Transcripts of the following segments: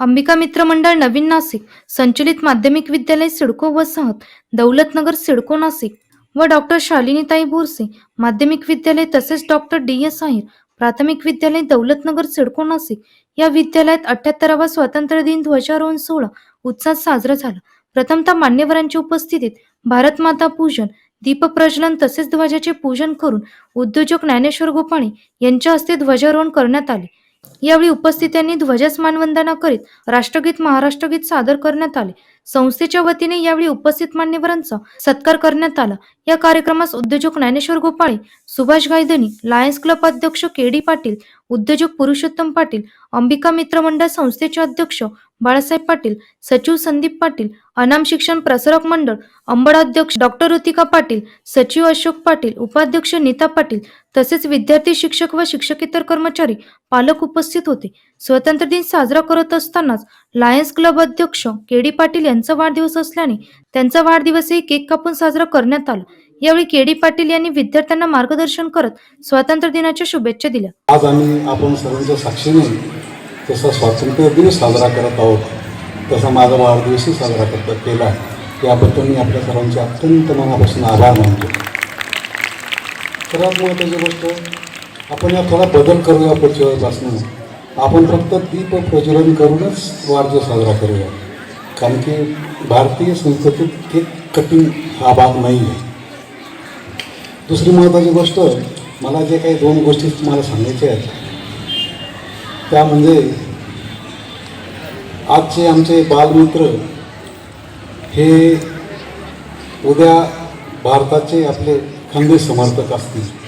अंबिका मित्र मंडळ नवीन नाशिक संचलित माध्यमिक विद्यालय सिडको वसाहत दौलतनगर सिडको नाशिक व डॉक्टर शालिनीताई बोरसे माध्यमिक विद्यालय तसेच डॉक्टर डी एस आहिर प्राथमिक विद्यालय दौलतनगर सिडको नाशिक. या विद्यालयात अठ्याहत्तरावा स्वातंत्र्य दिन ध्वजारोहण सोहळा उत्साहात साजरा झाला. प्रथमतः मान्यवरांच्या उपस्थितीत भारत माता पूजन दीपप्रज्वलन तसेच ध्वजाचे पूजन करून उद्योजक ज्ञानेश्वर गोपाणे यांच्या हस्ते ध्वजारोहण करण्यात आले. यावेळी उपस्थितांनी ध्वजास मानवंदना करीत राष्ट्रगीत महाराष्ट्रगीत सादर करण्यात आले. संस्थेच्या वतीने यावेळी उपस्थित मान्यवरांचा सत्कार करण्यात आला. या कार्यक्रमास उद्योजक ज्ञानेश्वर गोपाळे सुभाष गायधनी लायन्स क्लब अध्यक्ष के डी पाटील उद्योजक पुरुषोत्तम पाटील अंबिका मित्र मंडळ संस्थेचे अध्यक्ष बाळासाहेब पाटील सचिव संदीप पाटील अनाम शिक्षण प्रसारक मंडळ अंबडाध्यक्ष डॉक्टर ऋतिका पाटील सचिव अशोक पाटील उपाध्यक्ष नीता पाटील तसेच विद्यार्थी शिक्षक व शिक्षकेतर कर्मचारी पालक उपस्थित होते. स्वातंत्र्य दिन साजरा करत असतानाच लायन्स क्लब अध्यक्ष के डी पाटील यांचा वाढदिवस असल्याने त्यांचा वाढदिवसही केक कापून साजरा करण्यात आला. यावेळी के डी पाटील यांनी विद्यार्थ्यांना मार्गदर्शन करत स्वातंत्र्य दिनाच्या शुभेच्छा दिल्या. आज आम्ही आपण सर्वांच्या साक्षीने तसा स्वातंत्र्य दिवस साजरा करत आहोत तसा माझा वाढदिवसही साजरा करता केला याबद्दल मी आपल्या सर्वांचे अत्यंत मनापासून आभार मानतो. सर्वात महत्त्वाची गोष्ट आपण या थोडा बदल करूया पुढच्या वेळेपासून आपण फक्त दीप प्रज्वलन करूनच वाढदिवस साजरा करूया. कारण की भारतीय संस्कृतीत केक कटिंग हा भाग नाही आहे दुसरी महत्त्वाची गोष्ट मला जे काही दोन गोष्टी तुम्हाला सांगायच्या आहेत त्या म्हणजे आजचे आमचे बालमित्र हे उद्या भारताचे आपले खंदे समर्थक असतील.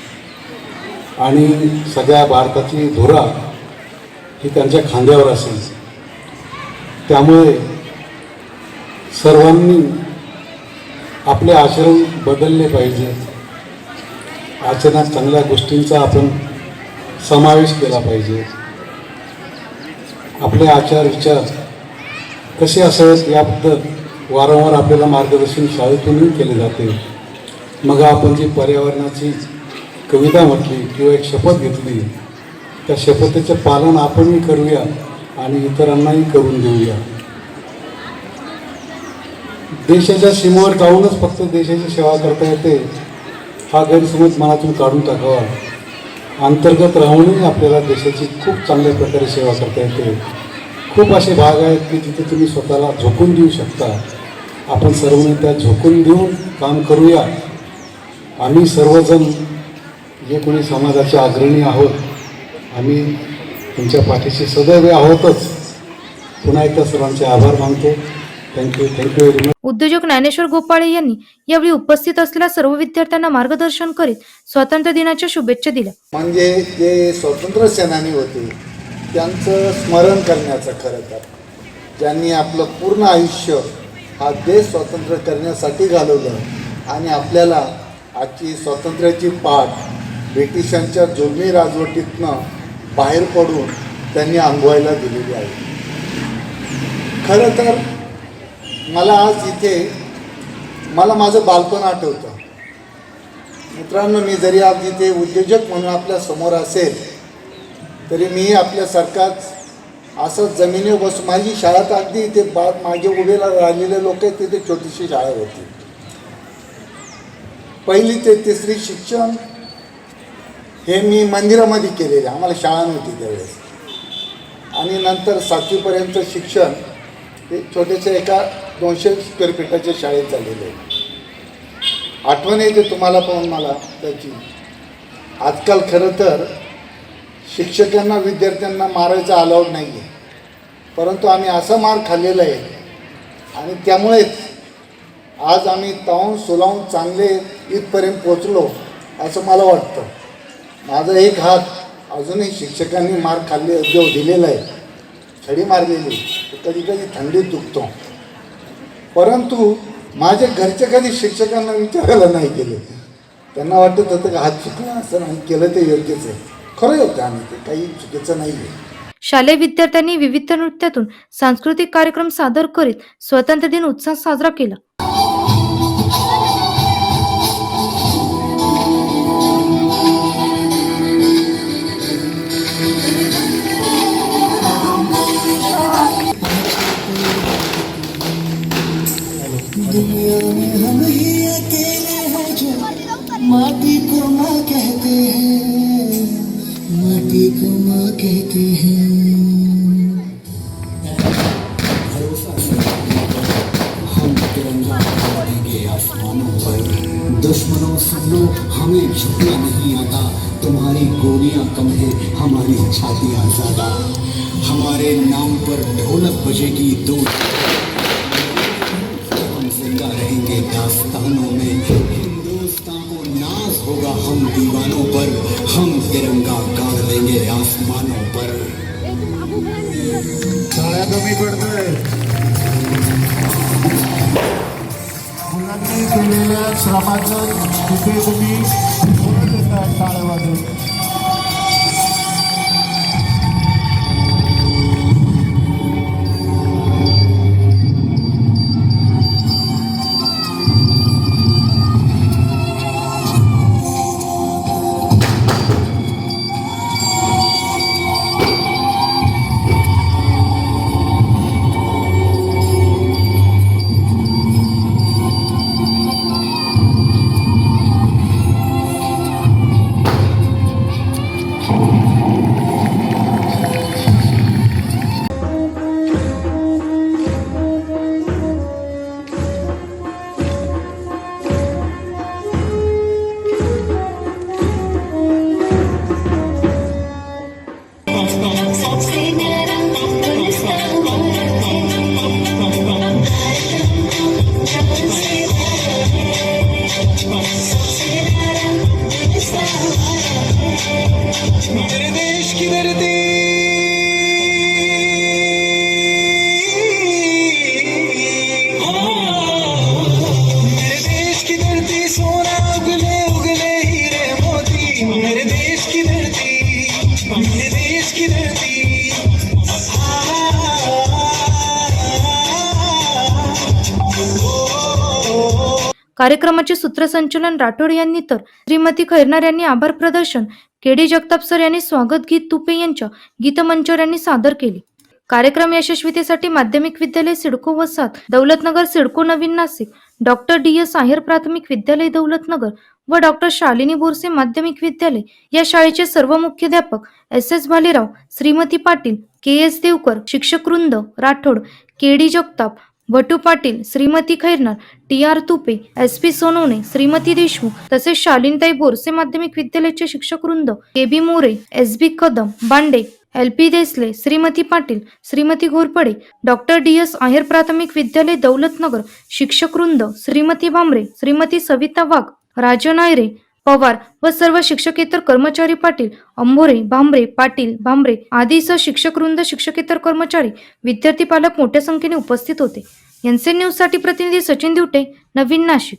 आणि सगळ्या भारताची धुरा ही त्यांच्या खांद्यावर असेल. त्यामुळे सर्वांनी आपले आचरण बदलले पाहिजे. आचरणात चांगल्या गोष्टींचा आपण समावेश केला पाहिजे. आपले आचार विचार कसे असावेत याबद्दल वारंवार आपल्याला मार्गदर्शन शाळेतूनही केले जाते. मग आपण जी पर्यावरणाची कविता म्हटली किंवा एक शपथ घेतली त्या शपथेचं पालन आपणही करूया आणि इतरांनाही करून देऊया. देशाच्या सीमेवर जाऊनच फक्त देशाची सेवा करता येते हा गैरसमज मनातून काढून टाकावा. अंतर्गत राहूनही आपल्याला देशाची खूप चांगल्या प्रकारे सेवा करता येते. खूप असे भाग आहेत की जिथे तुम्ही स्वतःला झोकून देऊ शकता. आपण सर्वांनी त्या झोकून देऊन काम करूया. आम्ही सर्वजण जे कोणी समाजाचे अग्रणी आहोत आम्ही तुमच्या पाठीशी सदैव आहोतच. पुन्हा एकदा सर्वांचे आभार मानतो. थँक्यू थँक्यू व्हेरी मच उद्योजक ज्ञानेश्वर गोपाळे यांनी यावेळी उपस्थित असलेल्या सर्व विद्यार्थ्यांना मार्गदर्शन करीत स्वातंत्र्य दिनाच्या शुभेच्छा दिल्या. म्हणजे जे स्वातंत्र्य सेनानी होते त्यांचं स्मरण करण्याचं खरं तर. ज्यांनी आपलं पूर्ण आयुष्य हा देश स्वतंत्र करण्यासाठी घालवलं आणि आपल्याला आजची स्वातंत्र्याची पाठ ब्रिटिशांच्या जुलमी राजवटीतनं बाहेर पडून त्यांनी अनुभवायला दिलेली आहे. खरं तर मला आज इथे मला माझं बालपण आठवतं. मित्रांनो मी जरी आज इथे उद्योजक म्हणून आपल्यासमोर असेल तरी मी आपल्यासारखाच असं जमिनीवर बस माझी शाळा तर अगदी इथे बा मागे उभेला राहिलेले लोक आहेत तिथे छोटीशी शाळा होती. पहिली ते तिसरी शिक्षण हे मी मंदिरामध्ये केलेले आम्हाला शाळा नव्हती त्यावेळेस. आणि नंतर सातवीपर्यंत शिक्षण हे छोट्याशा एका दोनशे स्क्वेअर फीटाच्या शाळेत झालेलं आहे आठवण येते तुम्हाला पाहून मला त्याची. आजकाल खरं तर शिक्षकांना विद्यार्थ्यांना मारायचं अलाउड नाही आहे परंतु आम्ही असा मार खाल्लेला आहे आणि त्यामुळेच आज आम्ही तावून सुलावून चांगले इथपर्यंत पोचलो असं मला वाटतं. माझा एक हात अजूनही शिक्षकांनी मार खाल्ले जो दिलेला आहे छडी मारलेली कधी कधी थंडीत दुखतो. परंतु माझ्या घरच्या कधी शिक्षकांना विचारायला नाही गेले त्यांना वाटत होतं की हात चुकला असं नाही केलं ते योग्यच आहे. खरं होतं आम्ही ते काही चुकीचं नाही आहे. शालेय विद्यार्थ्यांनी विविध नृत्यातून सांस्कृतिक कार्यक्रम सादर करीत स्वातंत्र्य दिन उत्साह साजरा केला. कहते हैं। हम तिरंगा आसमानों पर। दुश्मनों सुन हमें झुकना नहीं आता। तुम्हारी गोलियाँ कम है, हमारी छातियाँ ज़्यादा। हमारे नाम पर ढोलक बजेगी दो हम ज़िंदा रहेंगे दास्तानों में। गाड़ आसमानों पर कमी मुलांनी केलेल्या श्रमाचं तिथे तुम्ही टाळ्या वाजवून कार्यक्रमाचे सूत्रसंचलन राठोड यांनी तर श्रीमती खैरनार यांनी आभार प्रदर्शन केडी जगताप सर यांनी स्वागत गीत तुपे यांच्या गीतमंचर यांनी सादर केले. कार्यक्रम यशस्वीतेसाठी माध्यमिक विद्यालय सिडको वसात दौलतनगर सिडको नवीन Nashik doctor D S Aher प्राथमिक विद्यालय दौलतनगर व डॉक्टर शालिनी बोरसे माध्यमिक विद्यालय या शाळेचे सर्व मुख्याध्यापक S S Bhalerao Shrimati Patil K S Devkar शिक्षक वृंद Rathod K D Jagtap Bhatu Patil Shrimati Khairnar T R Tupe S P Sonawane Shrimati Deshmukh तसेच शालिनताई बोरसे माध्यमिक विद्यालयाचे शिक्षक वृंद K B More S B Kadam Bande L P Desale Shrimati Patil Shrimati Ghorpade doctor D S Aher प्राथमिक विद्यालय दौलतनगर शिक्षक वृंद श्रीमती भांबरे श्रीमती सविता वाघ राजन आयरे पवार व सर्व शिक्षकेतर कर्मचारी पाटील अंभोरे भांबरे पाटील भांबरे आदीसह शिक्षक वृंद शिक्षकेतर कर्मचारी विद्यार्थी पालक मोठ्या संख्येने उपस्थित होते. एनसीएन न्यूजसाठी प्रतिनिधी सचिन दिवटे नवीन नाशिक.